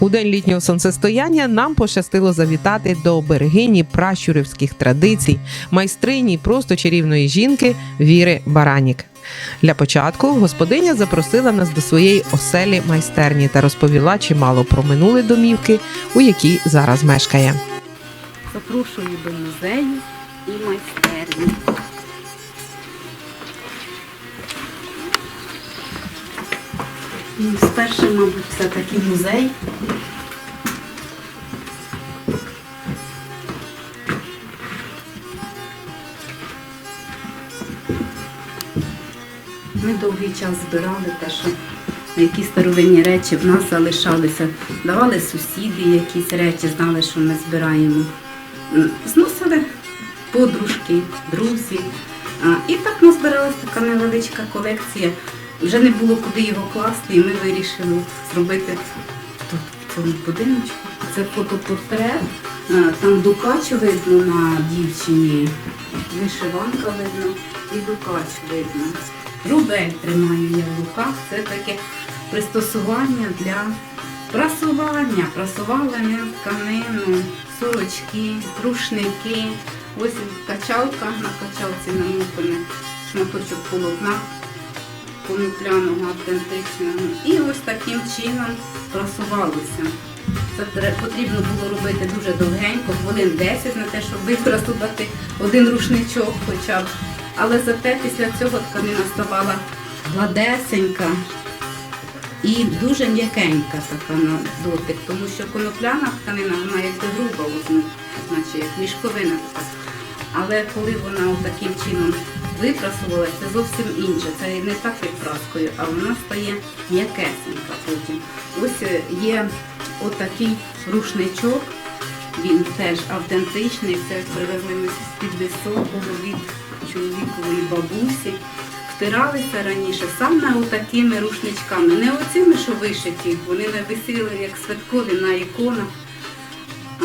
У день літнього сонцестояння нам пощастило завітати до берегині пращурівських традицій, майстрині просто чарівної жінки Віри Баранік. Для початку господиня запросила нас до своєї оселі майстерні та розповіла чимало про минуле домівки, у якій зараз мешкає. Запрошую до музею і майстерні. Ну, Спершу, мабуть, все-таки музей. Ми довгий час збирали те, що які старовинні речі в нас залишалися. Давали сусіди якісь речі, знали, що ми збираємо. Зносили подружки, друзі. І так назбиралась така невеличка колекція. Вже не було куди його класти, і ми вирішили зробити тут цьому будиночку. Це фотопортрет. Там дукач видно на дівчині, вишиванка видно і дукач видно. Рубель тримаю я в руках. Це таке пристосування для прасування. Прасувала я тканину, сорочки, рушники. Ось качалка на качалці намотане шматочок полотна конопляного автентичного. І ось таким чином прасувалося. Це потрібно було робити дуже довгенько, хвилин 10 на те, щоб випрасувати один рушничок хоча б. Але зате після цього тканина ставала гладесенька і дуже м'якенька така на дотик, тому що конопляна тканина, вона якби груба, ну, як мішковина така. Але коли вона таким чином випрасувалася, це зовсім інше. Це не так як праскою, а вона стає м'якесенька потім. Ось е, є отакий рушничок, він теж автентичний, це привезли ми з-під високого від чоловікової бабусі. Втиралися раніше саме отакими рушничками, не оцими, що вишиті, вони не висіли як святкові на іконах, а,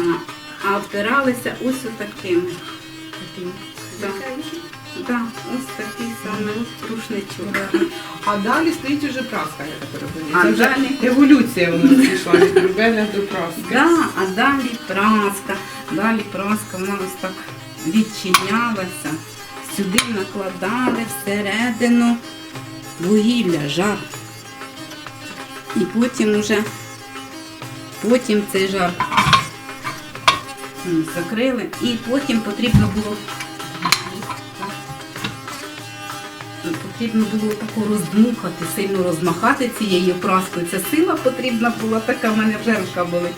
а втиралися ось отакими. Такими. Ось такий саме рушничок. А далі стоїть уже праска, я так розумію. А далі? еволюція у нас пішла від рубеля до праски. Да, а далі праска. Далі праска вона ось так відчинялася. Сюди накладали всередину вугілля, жар. І потім уже потім цей жар закрили. І потім потрібно було потрібно було таку роздмухати, сильно розмахати цією праскою. Ця сила потрібна була, така в мене вже рука болить.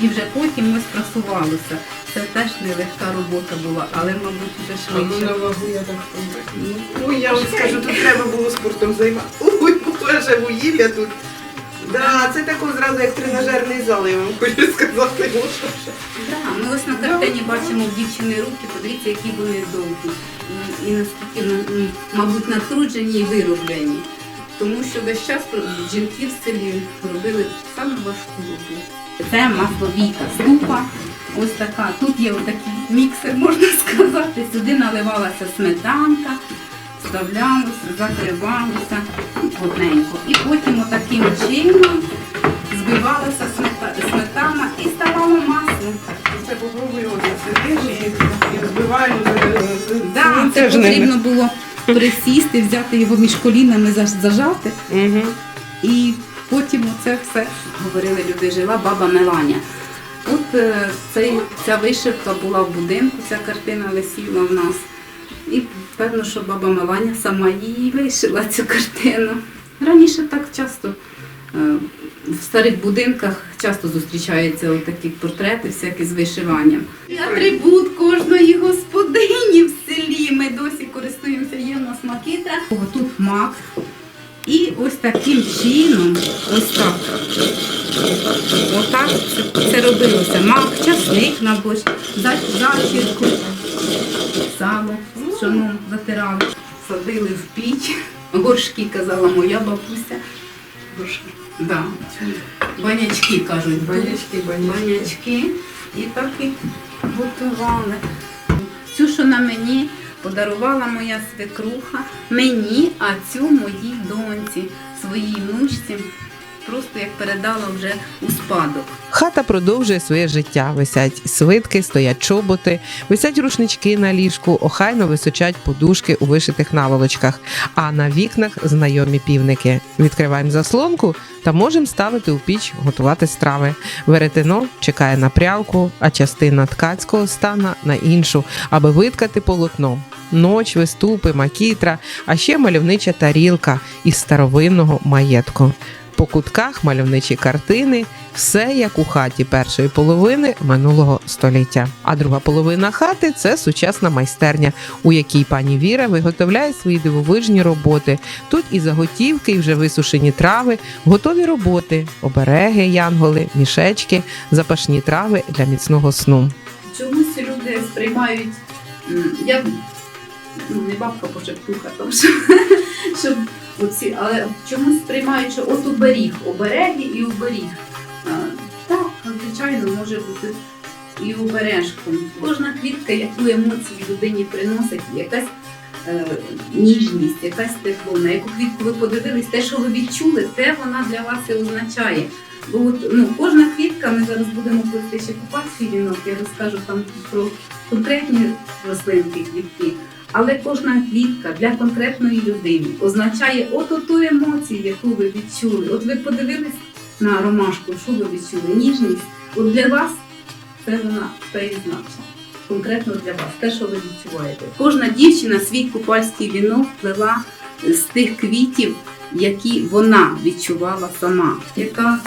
І вже потім ось прасувалося. Це теж нелегка робота була, але, мабуть, вже А ну швидше. на вагу я так помню. Ой, я вам скажу, тут треба було спортом займатися. Ой, боже, вугілля тут. Да, це тако зразу як тренажерний зал, я вам хочу сказати. Ну. Да, ми ось на картині бачимо в дівчини руки, подивіться, які вони довгі. І, наскільки, ну, мабуть, натруджені і вироблені. Тому що весь час жінки в селі робили саме важку роботу. Це масловійка ступа. Ось така. Тут є отакий міксер, можна сказати. Сюди наливалася сметанка, вставлялося, закривалося плотненько. І потім отаким чином збивалася сметана і ставало масло. Це попробую ось сидиш і, з- Да, це потрібно було присісти, взяти його між колінами, зажати. Угу. І потім оце все, говорили люди, жила баба Меланя. От е, цей, ця вишивка була в будинку, ця картина висіла в нас. І певно, що баба Меланя сама її вишила цю картину. Раніше так часто е, в старих будинках часто зустрічаються такі портрети, всякі з вишиванням. Атрибут кожної господині в селі. Ми досі користуємося, є в нас макітра. Тут мак. І ось таким чином, ось так. Отак це, це робилося. Мак, часник на борщ, за- зачірку, сало, пшоном затирали, садили в піч. Горшки, казала моя бабуся. Горшки. Да. Банячки кажуть. Банячки, банячки. Банячки. І так і готували. Цю, що на мені подарувала моя свекруха, мені, а цю моїй доньці, своїй внучці просто як передала вже у спадок. Хата продовжує своє життя. Висять свитки, стоять чоботи, висять рушнички на ліжку, охайно височать подушки у вишитих наволочках, а на вікнах знайомі півники. Відкриваємо заслонку та можемо ставити у піч готувати страви. Веретено чекає на прялку, а частина ткацького стана на іншу, аби виткати полотно. Ноч, виступи, макітра, а ще мальовнича тарілка із старовинного маєтку. По кутках мальовничі картини, все як у хаті першої половини минулого століття. А друга половина хати це сучасна майстерня, у якій пані Віра виготовляє свої дивовижні роботи. Тут і заготівки, і вже висушені трави, готові роботи, обереги, янголи, мішечки, запашні трави для міцного сну. Чомусь люди сприймають, я ну, не бабка пошептуха, тому що, щоб оці, але чомусь сприймають, що от оберіг, обереги і оберіг. Так, звичайно, може бути і обережком. Кожна квітка, яку емоції людині приносить, якась е, ніжність, якась тепло. На яку квітку ви подивились, те, що ви відчули, те вона для вас і означає. Бо от, ну, кожна квітка, ми зараз будемо плести ще купальський вінок, я розкажу там про конкретні рослинки, квітки. Але кожна квітка для конкретної людини означає от ту емоцію, яку ви відчули. От ви подивились на ромашку, що ви відчули? Ніжність. От для вас це вона значить. Конкретно для вас, те, що ви відчуваєте. Кожна дівчина свій купальський вінок плела з тих квітів, які вона відчувала сама, яка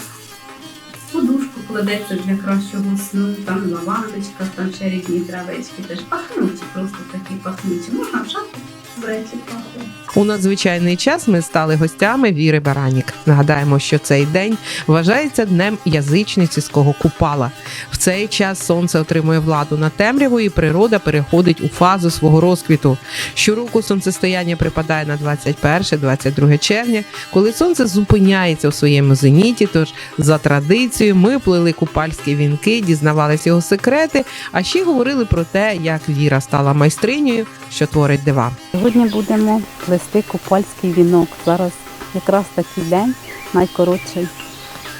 в подушку кладеться для кращого сну, там лавандочка, там ще різні травечки, теж пахнучі, просто такі пахнучі. Можна в шапку, в речі, пахнути. У надзвичайний час ми стали гостями Віри Баранік. Нагадаємо, що цей день вважається днем язичницького купала. В цей час сонце отримує владу над темрявою, і природа переходить у фазу свого розквіту. Щороку сонцестояння припадає на 21-22 червня, коли сонце зупиняється у своєму зеніті. Тож за традицією ми плели купальські вінки, дізнавалися його секрети, а ще говорили про те, як Віра стала майстринею, що творить дива. Сьогодні будемо плести купальський вінок. Зараз якраз такий день, найкоротший,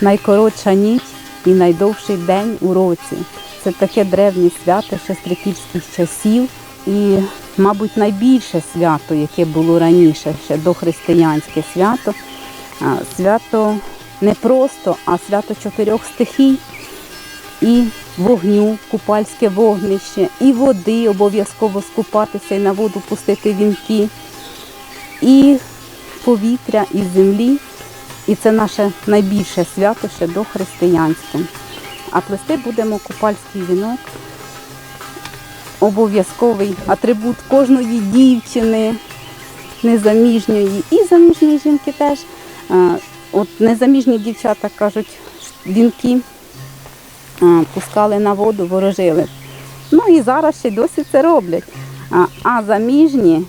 найкоротша ніч і найдовший день у році. Це таке древнє свято ще з триківських часів і, мабуть, найбільше свято, яке було раніше, ще дохристиянське свято. Свято не просто, а свято чотирьох стихій. І вогню, купальське вогнище, і води обов'язково скупатися і на воду пустити вінки, і повітря, і землі. І це наше найбільше свято ще дохристиянське. А плести будемо купальський вінок. Обов'язковий атрибут кожної дівчини, незаміжньої і заміжньої жінки теж. От незаміжні дівчата кажуть, вінки пускали на воду, ворожили. Ну і зараз ще досі це роблять. А заміжні,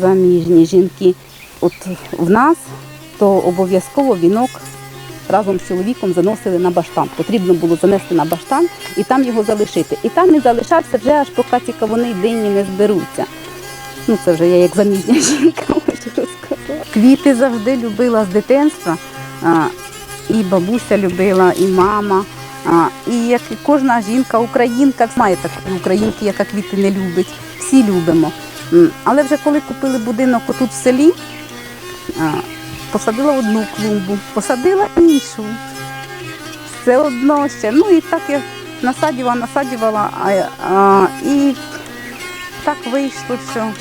заміжні жінки, от в нас, то обов'язково вінок разом з чоловіком заносили на баштан. Потрібно було занести на баштан і там його залишити. І там він залишався вже аж поки кавуни й дині не зберуться. Ну це вже я як заміжня жінка можу розказати. Квіти завжди любила з дитинства. І бабуся любила, і мама. І як і кожна жінка, українка, знає такої українки, яка квіти не любить. Всі любимо. Але вже коли купили будинок отут в селі, посадила одну клумбу, посадила іншу. Все одно ще. Ну і так я насадювала, насадювала, і так вийшло, що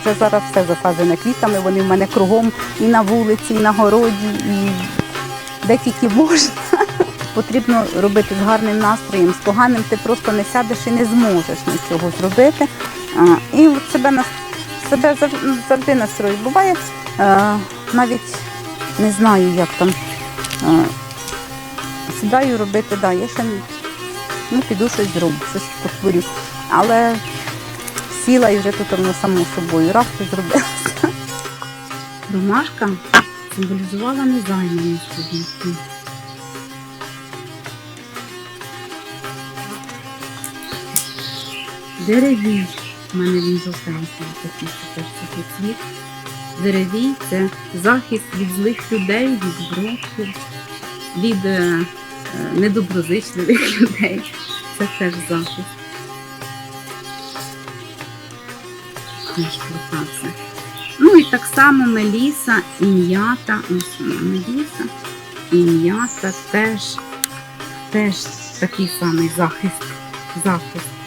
вже зараз все засаджене квітами. Вони в мене кругом і на вулиці, і на городі, і де тільки можна. Потрібно робити з гарним настроєм, з поганим ти просто не сядеш і не зможеш нічого зробити. І от себе, нас- себе зав- завжди настрою. Буває, е, навіть не знаю, як там. е, Сідаю робити, да, я ще ну, піду щось зроблю, щось потворю. Але сіла і вже тут воно само собою. Раз і зробила. Ромашка символізувала незайманість жінки. Деревій. У мене він жовтенький такий теж такий цвіт. Деревій це захист від злих людей, від збродків, від е, е, недоброзичливих людей. Це теж захист. Ну і так само меліса і м'ята. Вона меліса і м'ята теж, теж такий самий захист. захист.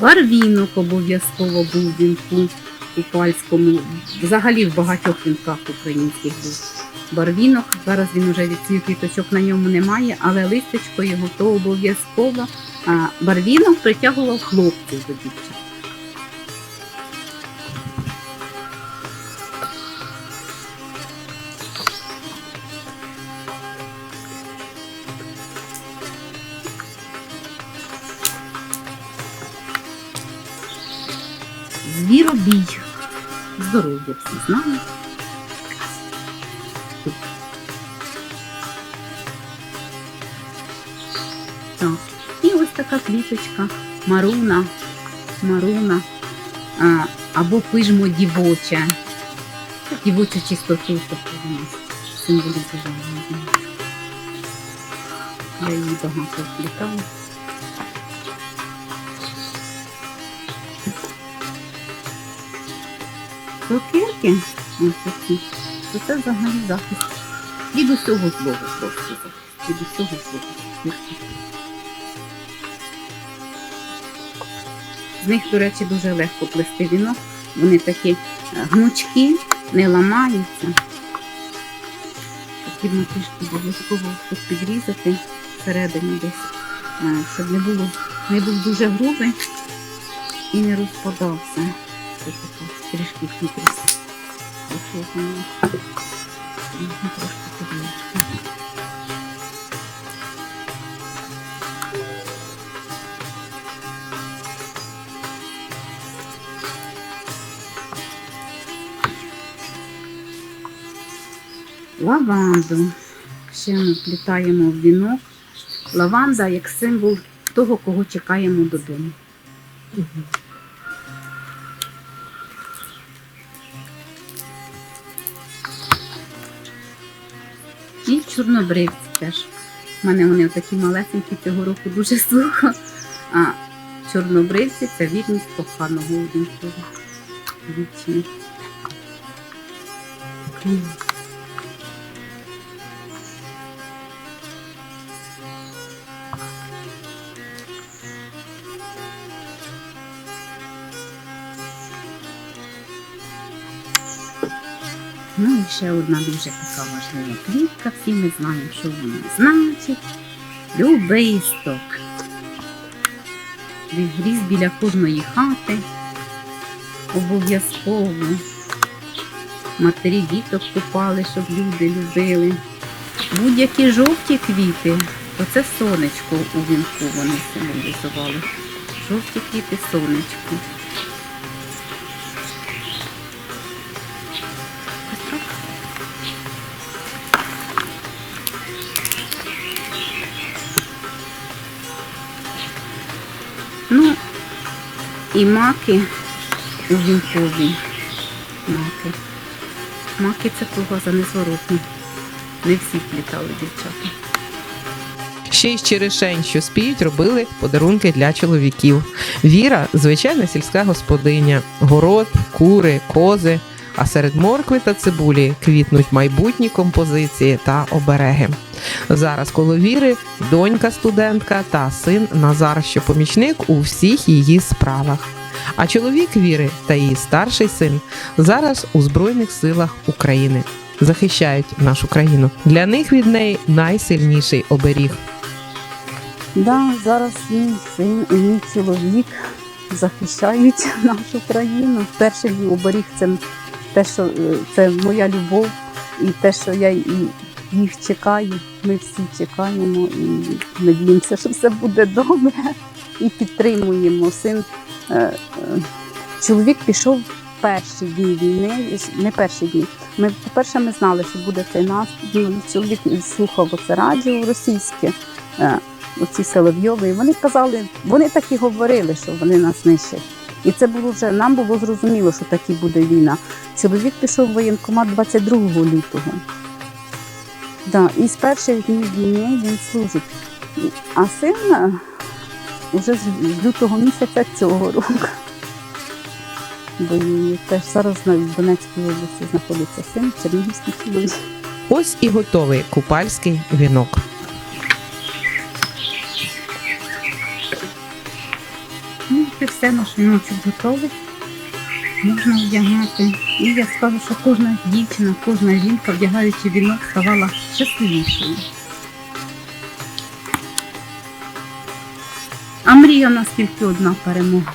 Барвінок обов'язково був він вінку купальському. Взагалі в багатьох вінках українських був. Барвінок, зараз він вже від квіточок на ньому немає, але листочко його то обов'язково. А барвінок притягував хлопців до дівчат. Звіробій. Здоров'я всі знають. Так. І ось така квіточка маруна, маруна а, або пижмо дівоче. Дівочу чистоту таку у нас символізувала. Я її багато вплітала. Цукерки, ось такі, то це взагалі захист від усього злого просто. Від усього злого. З них, до речі, дуже легко плести вінок. Вони такі е, гнучкі, не ламаються. Потрібно трішки обов'язково підрізати всередині десь, е, щоб не було, не був дуже грубий і не розпадався. Це така трішки хитрість. Трошки підрізати. Лаванду. Ще ми вплітаємо в вінок. Лаванда як символ того, кого чекаємо додому. Чорнобривці теж. У мене вони такі малесенькі цього року дуже сухо. А чорнобривці це вірність коханого одинкового. Вічний. Ще одна дуже така важлива квітка. Всі ми знаємо, що вона значить. Любисток. Відгріз біля кожної хати. Обов'язково. Матері діток купали, щоб люди любили. Будь-які жовті квіти, то це сонечко у вінку вони символізували. Жовті квіти сонечко. І маки у вінкові. Маки. Маки це за незворотні. Не всі плітали дівчата. Ще й з черешень, що спіють, робили подарунки для чоловіків. Віра звичайна сільська господиня, город, кури, кози. А серед моркви та цибулі квітнуть майбутні композиції та обереги. Зараз коло віри донька студентка та син Назар, що помічник у всіх її справах. А чоловік віри та її старший син зараз у Збройних силах України захищають нашу країну. Для них від неї найсильніший оберіг. Да, зараз мій син і мій чоловік захищають нашу країну. Перший оберіг це те, що е, це моя любов, і те, що я і їх чекаю. Ми всі чекаємо і надіємося, що все буде добре. І підтримуємо. Син е, е, чоловік пішов перші дні війни, не перші дні. Ми, по-перше, ми знали, що буде цей нас. Ну, чоловік слухав оце радіо російське, е, оці Соловйови. І вони казали, вони так і говорили, що вони нас нищать. І це було вже нам було зрозуміло, що таки буде війна. Чоловік пішов в воєнкомат 22 лютого. Да, і з перших днів війни він служить. А син е, уже з лютого місяця цього року. Воює теж зараз на в Донецькій області знаходиться син, Чернігівський чоловік. Ось і готовий купальський вінок. Ну, це все наш віночок готовий. Можна вдягати. І я скажу, що кожна дівчина, кожна жінка, вдягаючи вінок, ставала щасливішою. А мрія у нас тільки одна перемога.